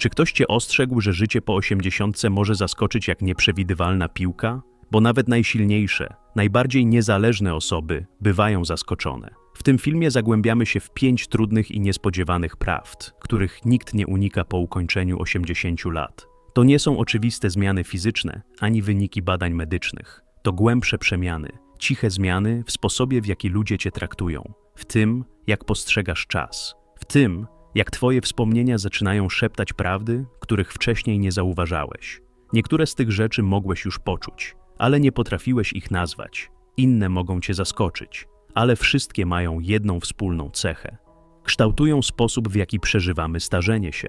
Czy ktoś cię ostrzegł, że życie po osiemdziesiątce może zaskoczyć jak nieprzewidywalna piłka? Bo nawet najsilniejsze, najbardziej niezależne osoby bywają zaskoczone. W tym filmie zagłębiamy się w pięć trudnych i niespodziewanych prawd, których nikt nie unika po ukończeniu 80 lat. To nie są oczywiste zmiany fizyczne, ani wyniki badań medycznych. To głębsze przemiany, ciche zmiany w sposobie, w jaki ludzie cię traktują, w tym, jak postrzegasz czas, w tym, jak twoje wspomnienia zaczynają szeptać prawdy, których wcześniej nie zauważałeś. Niektóre z tych rzeczy mogłeś już poczuć, ale nie potrafiłeś ich nazwać. Inne mogą cię zaskoczyć, ale wszystkie mają jedną wspólną cechę. Kształtują sposób, w jaki przeżywamy starzenie się.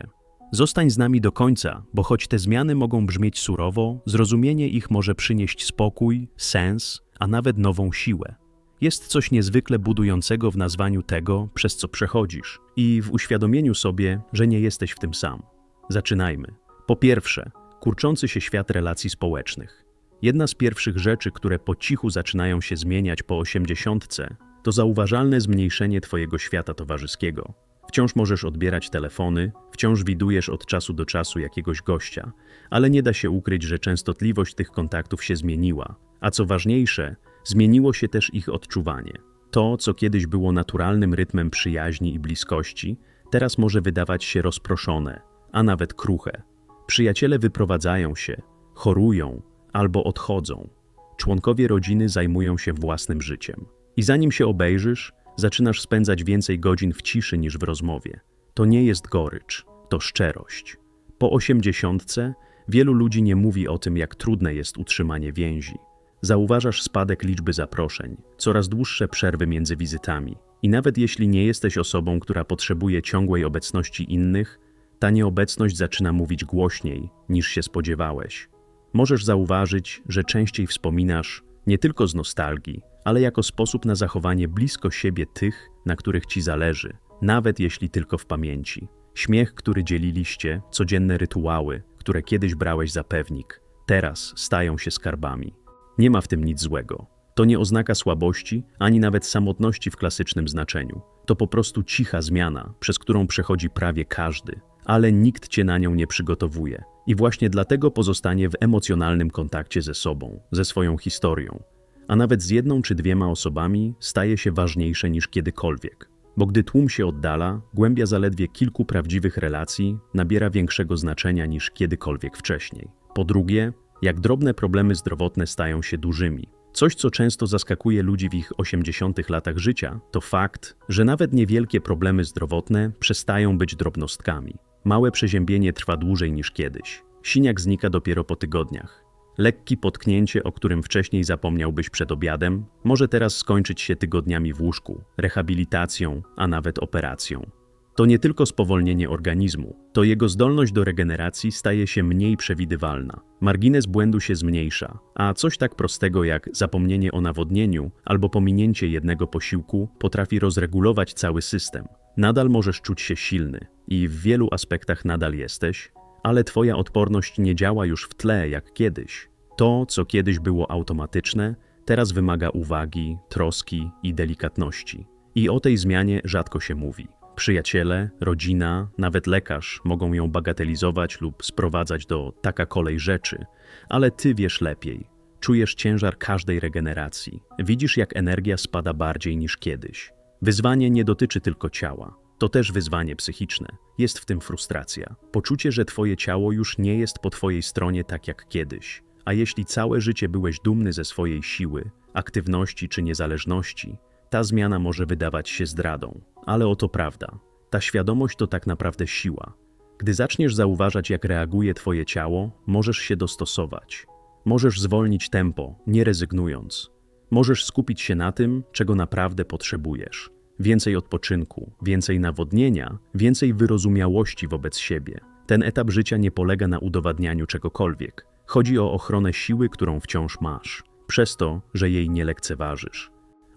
Zostań z nami do końca, bo choć te zmiany mogą brzmieć surowo, zrozumienie ich może przynieść spokój, sens, a nawet nową siłę. Jest coś niezwykle budującego w nazwaniu tego, przez co przechodzisz, i w uświadomieniu sobie, że nie jesteś w tym sam. Zaczynajmy. Po pierwsze, kurczący się świat relacji społecznych. Jedna z pierwszych rzeczy, które po cichu zaczynają się zmieniać po osiemdziesiątce, to zauważalne zmniejszenie Twojego świata towarzyskiego. Wciąż możesz odbierać telefony, wciąż widujesz od czasu do czasu jakiegoś gościa, ale nie da się ukryć, że częstotliwość tych kontaktów się zmieniła, a co ważniejsze, zmieniło się też ich odczuwanie. To, co kiedyś było naturalnym rytmem przyjaźni i bliskości, teraz może wydawać się rozproszone, a nawet kruche. Przyjaciele wyprowadzają się, chorują albo odchodzą. Członkowie rodziny zajmują się własnym życiem. I zanim się obejrzysz, zaczynasz spędzać więcej godzin w ciszy niż w rozmowie. To nie jest gorycz, to szczerość. Po osiemdziesiątce wielu ludzi nie mówi o tym, jak trudne jest utrzymanie więzi. Zauważasz spadek liczby zaproszeń, coraz dłuższe przerwy między wizytami. I nawet jeśli nie jesteś osobą, która potrzebuje ciągłej obecności innych, ta nieobecność zaczyna mówić głośniej niż się spodziewałeś. Możesz zauważyć, że częściej wspominasz nie tylko z nostalgii, ale jako sposób na zachowanie blisko siebie tych, na których ci zależy, nawet jeśli tylko w pamięci. Śmiech, który dzieliliście, codzienne rytuały, które kiedyś brałeś za pewnik, teraz stają się skarbami. Nie ma w tym nic złego. To nie oznaka słabości, ani nawet samotności w klasycznym znaczeniu. To po prostu cicha zmiana, przez którą przechodzi prawie każdy, ale nikt cię na nią nie przygotowuje. I właśnie dlatego pozostanie w emocjonalnym kontakcie ze sobą, ze swoją historią. A nawet z jedną czy dwiema osobami staje się ważniejsze niż kiedykolwiek. Bo gdy tłum się oddala, głębia zaledwie kilku prawdziwych relacji nabiera większego znaczenia niż kiedykolwiek wcześniej. Po drugie, jak drobne problemy zdrowotne stają się dużymi. Coś, co często zaskakuje ludzi w ich 80 latach życia, to fakt, że nawet niewielkie problemy zdrowotne przestają być drobnostkami. Małe przeziębienie trwa dłużej niż kiedyś. Siniak znika dopiero po tygodniach. Lekkie potknięcie, o którym wcześniej zapomniałbyś przed obiadem, może teraz skończyć się tygodniami w łóżku, rehabilitacją, a nawet operacją. To nie tylko spowolnienie organizmu, to jego zdolność do regeneracji staje się mniej przewidywalna. Margines błędu się zmniejsza, a coś tak prostego jak zapomnienie o nawodnieniu albo pominięcie jednego posiłku potrafi rozregulować cały system. Nadal możesz czuć się silny i w wielu aspektach nadal jesteś, ale twoja odporność nie działa już w tle jak kiedyś. To, co kiedyś było automatyczne, teraz wymaga uwagi, troski i delikatności. I o tej zmianie rzadko się mówi. Przyjaciele, rodzina, nawet lekarz mogą ją bagatelizować lub sprowadzać do taka kolej rzeczy, ale ty wiesz lepiej. Czujesz ciężar każdej regeneracji. Widzisz, jak energia spada bardziej niż kiedyś. Wyzwanie nie dotyczy tylko ciała. To też wyzwanie psychiczne. Jest w tym frustracja. Poczucie, że twoje ciało już nie jest po twojej stronie tak jak kiedyś. A jeśli całe życie byłeś dumny ze swojej siły, aktywności czy niezależności, ta zmiana może wydawać się zdradą. Ale oto prawda. Ta świadomość to tak naprawdę siła. Gdy zaczniesz zauważać, jak reaguje twoje ciało, możesz się dostosować. Możesz zwolnić tempo, nie rezygnując. Możesz skupić się na tym, czego naprawdę potrzebujesz. Więcej odpoczynku, więcej nawodnienia, więcej wyrozumiałości wobec siebie. Ten etap życia nie polega na udowadnianiu czegokolwiek. Chodzi o ochronę siły, którą wciąż masz, przez to, że jej nie lekceważysz.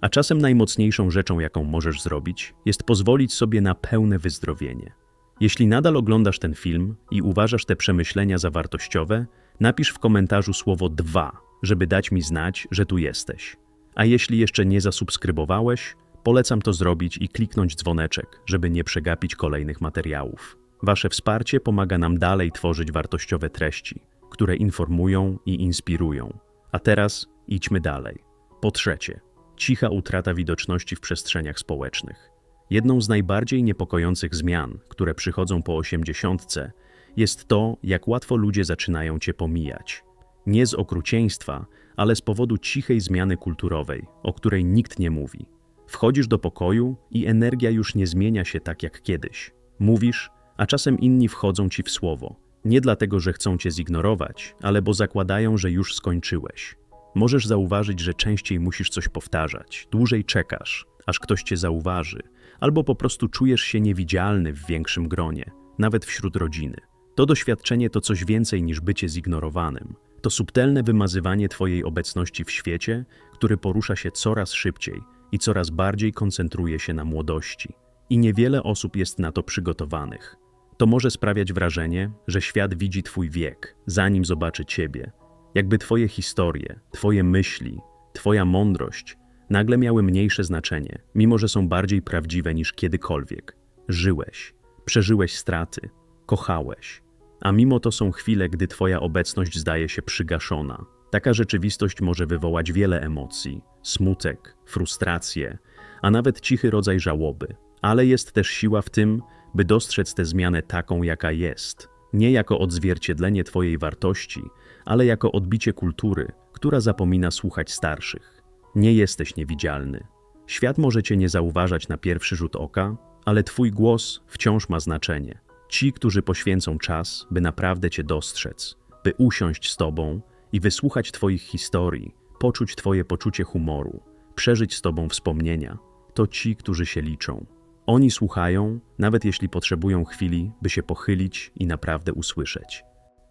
A czasem najmocniejszą rzeczą, jaką możesz zrobić, jest pozwolić sobie na pełne wyzdrowienie. Jeśli nadal oglądasz ten film i uważasz te przemyślenia za wartościowe, napisz w komentarzu słowo dwa, żeby dać mi znać, że tu jesteś. A jeśli jeszcze nie zasubskrybowałeś, polecam to zrobić i kliknąć dzwoneczek, żeby nie przegapić kolejnych materiałów. Wasze wsparcie pomaga nam dalej tworzyć wartościowe treści, które informują i inspirują. A teraz idźmy dalej. Po trzecie, cicha utrata widoczności w przestrzeniach społecznych. Jedną z najbardziej niepokojących zmian, które przychodzą po osiemdziesiątce, jest to, jak łatwo ludzie zaczynają cię pomijać. Nie z okrucieństwa, ale z powodu cichej zmiany kulturowej, o której nikt nie mówi. Wchodzisz do pokoju i energia już nie zmienia się tak jak kiedyś. Mówisz, a czasem inni wchodzą ci w słowo. Nie dlatego, że chcą cię zignorować, ale bo zakładają, że już skończyłeś. Możesz zauważyć, że częściej musisz coś powtarzać, dłużej czekasz, aż ktoś cię zauważy, albo po prostu czujesz się niewidzialny w większym gronie, nawet wśród rodziny. To doświadczenie to coś więcej niż bycie zignorowanym. To subtelne wymazywanie Twojej obecności w świecie, który porusza się coraz szybciej i coraz bardziej koncentruje się na młodości. I niewiele osób jest na to przygotowanych. To może sprawiać wrażenie, że świat widzi Twój wiek, zanim zobaczy Ciebie. Jakby Twoje historie, Twoje myśli, Twoja mądrość nagle miały mniejsze znaczenie, mimo że są bardziej prawdziwe niż kiedykolwiek. Żyłeś, przeżyłeś straty, kochałeś, a mimo to są chwile, gdy Twoja obecność zdaje się przygaszona. Taka rzeczywistość może wywołać wiele emocji smutek, frustrację, a nawet cichy rodzaj żałoby. Ale jest też siła w tym, by dostrzec tę zmianę taką, jaka jest. Nie jako odzwierciedlenie Twojej wartości, ale jako odbicie kultury, która zapomina słuchać starszych. Nie jesteś niewidzialny. Świat może Cię nie zauważać na pierwszy rzut oka, ale Twój głos wciąż ma znaczenie. Ci, którzy poświęcą czas, by naprawdę Cię dostrzec, by usiąść z Tobą i wysłuchać Twoich historii, poczuć Twoje poczucie humoru, przeżyć z Tobą wspomnienia, to ci, którzy się liczą. Oni słuchają, nawet jeśli potrzebują chwili, by się pochylić i naprawdę usłyszeć.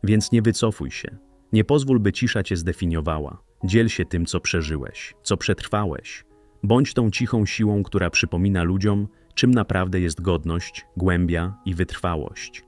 Więc nie wycofuj się. Nie pozwól, by cisza cię zdefiniowała. Dziel się tym, co przeżyłeś, co przetrwałeś. Bądź tą cichą siłą, która przypomina ludziom, czym naprawdę jest godność, głębia i wytrwałość.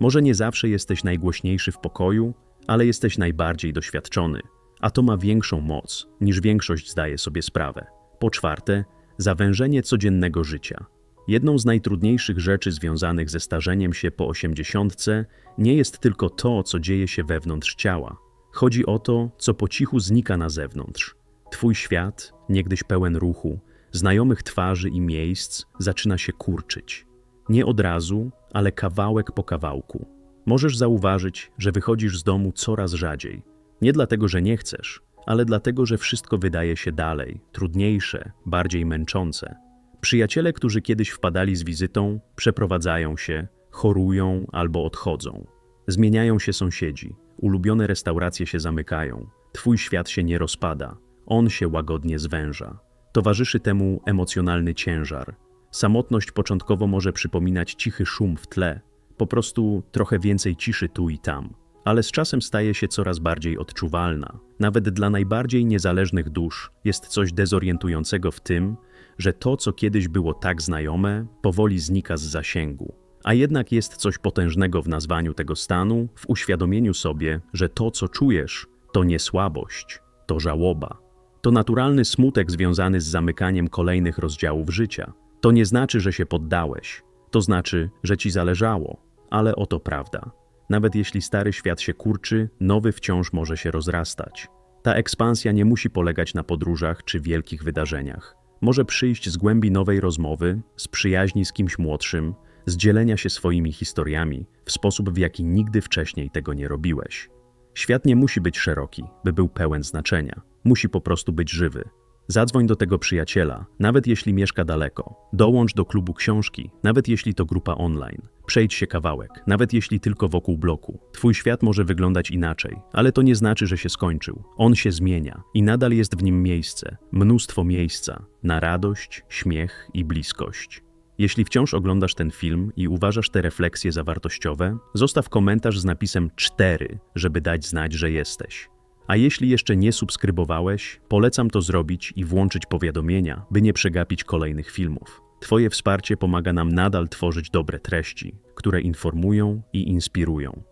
Może nie zawsze jesteś najgłośniejszy w pokoju, ale jesteś najbardziej doświadczony, a to ma większą moc, niż większość zdaje sobie sprawę. Po czwarte, zawężenie codziennego życia. Jedną z najtrudniejszych rzeczy związanych ze starzeniem się po osiemdziesiątce nie jest tylko to, co dzieje się wewnątrz ciała. Chodzi o to, co po cichu znika na zewnątrz. Twój świat, niegdyś pełen ruchu, znajomych twarzy i miejsc, zaczyna się kurczyć. Nie od razu, ale kawałek po kawałku. Możesz zauważyć, że wychodzisz z domu coraz rzadziej. Nie dlatego, że nie chcesz, ale dlatego, że wszystko wydaje się dalej, trudniejsze, bardziej męczące. Przyjaciele, którzy kiedyś wpadali z wizytą, przeprowadzają się, chorują albo odchodzą. Zmieniają się sąsiedzi, ulubione restauracje się zamykają, twój świat się nie rozpada, on się łagodnie zwęża. Towarzyszy temu emocjonalny ciężar. Samotność początkowo może przypominać cichy szum w tle, po prostu trochę więcej ciszy tu i tam, ale z czasem staje się coraz bardziej odczuwalna. Nawet dla najbardziej niezależnych dusz jest coś dezorientującego w tym, że to, co kiedyś było tak znajome, powoli znika z zasięgu. A jednak jest coś potężnego w nazwaniu tego stanu, w uświadomieniu sobie, że to, co czujesz, to nie słabość, to żałoba. To naturalny smutek związany z zamykaniem kolejnych rozdziałów życia. To nie znaczy, że się poddałeś, to znaczy, że ci zależało, ale oto prawda. Nawet jeśli stary świat się kurczy, nowy wciąż może się rozrastać. Ta ekspansja nie musi polegać na podróżach czy wielkich wydarzeniach. Może przyjść z głębi nowej rozmowy, z przyjaźni z kimś młodszym, z dzielenia się swoimi historiami w sposób, w jaki nigdy wcześniej tego nie robiłeś. Świat nie musi być szeroki, by był pełen znaczenia. Musi po prostu być żywy. Zadzwoń do tego przyjaciela, nawet jeśli mieszka daleko. Dołącz do klubu książki, nawet jeśli to grupa online. Przejdź się kawałek, nawet jeśli tylko wokół bloku. Twój świat może wyglądać inaczej, ale to nie znaczy, że się skończył. On się zmienia i nadal jest w nim miejsce, mnóstwo miejsca na radość, śmiech i bliskość. Jeśli wciąż oglądasz ten film i uważasz te refleksje za wartościowe, zostaw komentarz z napisem 4, żeby dać znać, że jesteś. A jeśli jeszcze nie subskrybowałeś, polecam to zrobić i włączyć powiadomienia, by nie przegapić kolejnych filmów. Twoje wsparcie pomaga nam nadal tworzyć dobre treści, które informują i inspirują.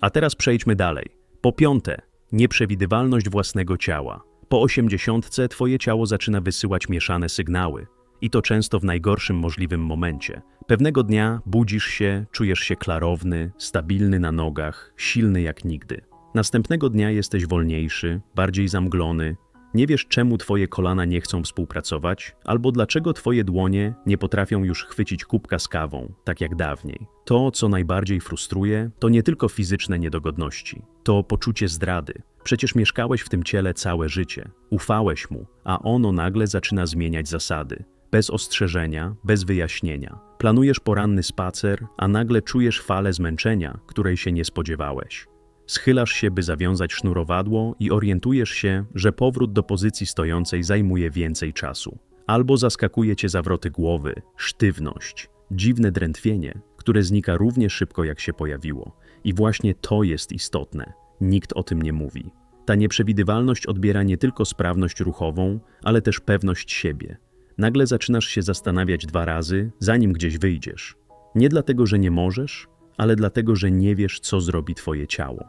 A teraz przejdźmy dalej. Po piąte, nieprzewidywalność własnego ciała. Po osiemdziesiątce twoje ciało zaczyna wysyłać mieszane sygnały. I to często w najgorszym możliwym momencie. Pewnego dnia budzisz się, czujesz się klarowny, stabilny na nogach, silny jak nigdy. Następnego dnia jesteś wolniejszy, bardziej zamglony, nie wiesz czemu twoje kolana nie chcą współpracować, albo dlaczego twoje dłonie nie potrafią już chwycić kubka z kawą, tak jak dawniej. To, co najbardziej frustruje, to nie tylko fizyczne niedogodności, to poczucie zdrady. Przecież mieszkałeś w tym ciele całe życie, ufałeś mu, a ono nagle zaczyna zmieniać zasady. Bez ostrzeżenia, bez wyjaśnienia. Planujesz poranny spacer, a nagle czujesz falę zmęczenia, której się nie spodziewałeś. Schylasz się, by zawiązać sznurowadło i orientujesz się, że powrót do pozycji stojącej zajmuje więcej czasu. Albo zaskakuje cię zawroty głowy, sztywność, dziwne drętwienie, które znika równie szybko jak się pojawiło. I właśnie to jest istotne. Nikt o tym nie mówi. Ta nieprzewidywalność odbiera nie tylko sprawność ruchową, ale też pewność siebie. Nagle zaczynasz się zastanawiać dwa razy, zanim gdzieś wyjdziesz. Nie dlatego, że nie możesz, ale dlatego, że nie wiesz, co zrobi twoje ciało.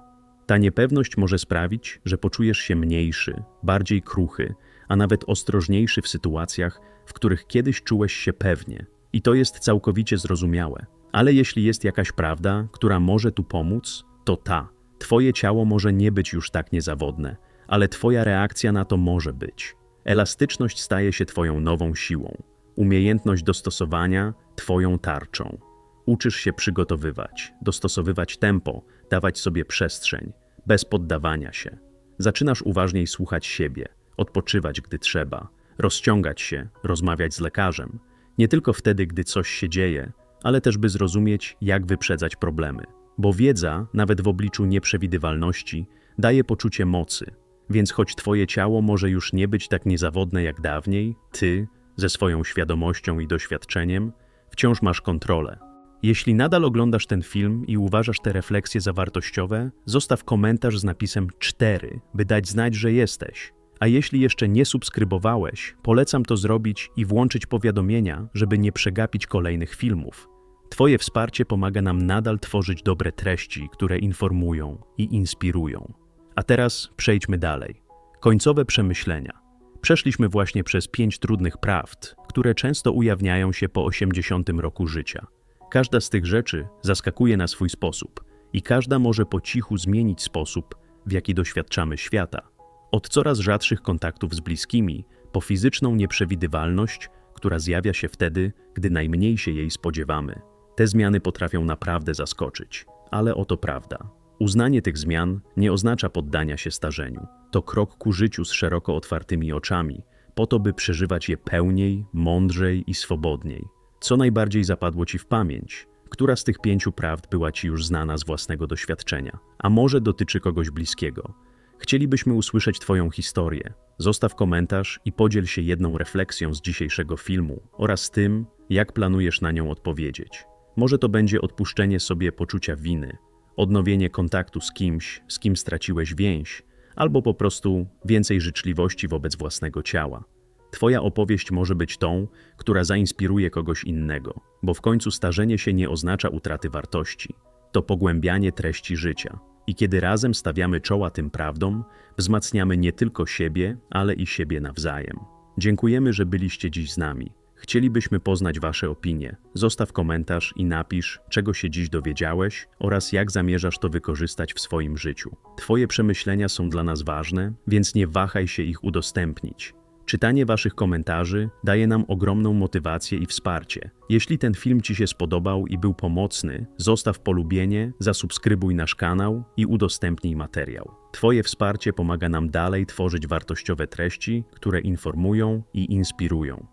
Ta niepewność może sprawić, że poczujesz się mniejszy, bardziej kruchy, a nawet ostrożniejszy w sytuacjach, w których kiedyś czułeś się pewnie. I to jest całkowicie zrozumiałe. Ale jeśli jest jakaś prawda, która może tu pomóc, to ta. Twoje ciało może nie być już tak niezawodne, ale Twoja reakcja na to może być. Elastyczność staje się Twoją nową siłą, umiejętność dostosowania Twoją tarczą. Uczysz się przygotowywać, dostosowywać tempo, dawać sobie przestrzeń, bez poddawania się. Zaczynasz uważniej słuchać siebie, odpoczywać, gdy trzeba, rozciągać się, rozmawiać z lekarzem. Nie tylko wtedy, gdy coś się dzieje, ale też by zrozumieć, jak wyprzedzać problemy. Bo wiedza, nawet w obliczu nieprzewidywalności, daje poczucie mocy. Więc choć twoje ciało może już nie być tak niezawodne jak dawniej, ty, ze swoją świadomością i doświadczeniem, wciąż masz kontrolę. Jeśli nadal oglądasz ten film i uważasz te refleksje za wartościowe, zostaw komentarz z napisem 4, by dać znać, że jesteś. A jeśli jeszcze nie subskrybowałeś, polecam to zrobić i włączyć powiadomienia, żeby nie przegapić kolejnych filmów. Twoje wsparcie pomaga nam nadal tworzyć dobre treści, które informują i inspirują. A teraz przejdźmy dalej. Końcowe przemyślenia. Przeszliśmy właśnie przez pięć trudnych prawd, które często ujawniają się po 80 roku życia. Każda z tych rzeczy zaskakuje na swój sposób i każda może po cichu zmienić sposób, w jaki doświadczamy świata. Od coraz rzadszych kontaktów z bliskimi, po fizyczną nieprzewidywalność, która zjawia się wtedy, gdy najmniej się jej spodziewamy. Te zmiany potrafią naprawdę zaskoczyć, ale oto prawda. Uznanie tych zmian nie oznacza poddania się starzeniu. To krok ku życiu z szeroko otwartymi oczami, po to, by przeżywać je pełniej, mądrzej i swobodniej. Co najbardziej zapadło Ci w pamięć? Która z tych pięciu prawd była Ci już znana z własnego doświadczenia? A może dotyczy kogoś bliskiego? Chcielibyśmy usłyszeć Twoją historię. Zostaw komentarz i podziel się jedną refleksją z dzisiejszego filmu oraz tym, jak planujesz na nią odpowiedzieć. Może to będzie odpuszczenie sobie poczucia winy, odnowienie kontaktu z kimś, z kim straciłeś więź, albo po prostu więcej życzliwości wobec własnego ciała. Twoja opowieść może być tą, która zainspiruje kogoś innego, bo w końcu starzenie się nie oznacza utraty wartości. To pogłębianie treści życia. I kiedy razem stawiamy czoła tym prawdom, wzmacniamy nie tylko siebie, ale i siebie nawzajem. Dziękujemy, że byliście dziś z nami. Chcielibyśmy poznać Wasze opinie. Zostaw komentarz i napisz, czego się dziś dowiedziałeś oraz jak zamierzasz to wykorzystać w swoim życiu. Twoje przemyślenia są dla nas ważne, więc nie wahaj się ich udostępnić. Czytanie Waszych komentarzy daje nam ogromną motywację i wsparcie. Jeśli ten film Ci się spodobał i był pomocny, zostaw polubienie, zasubskrybuj nasz kanał i udostępnij materiał. Twoje wsparcie pomaga nam dalej tworzyć wartościowe treści, które informują i inspirują.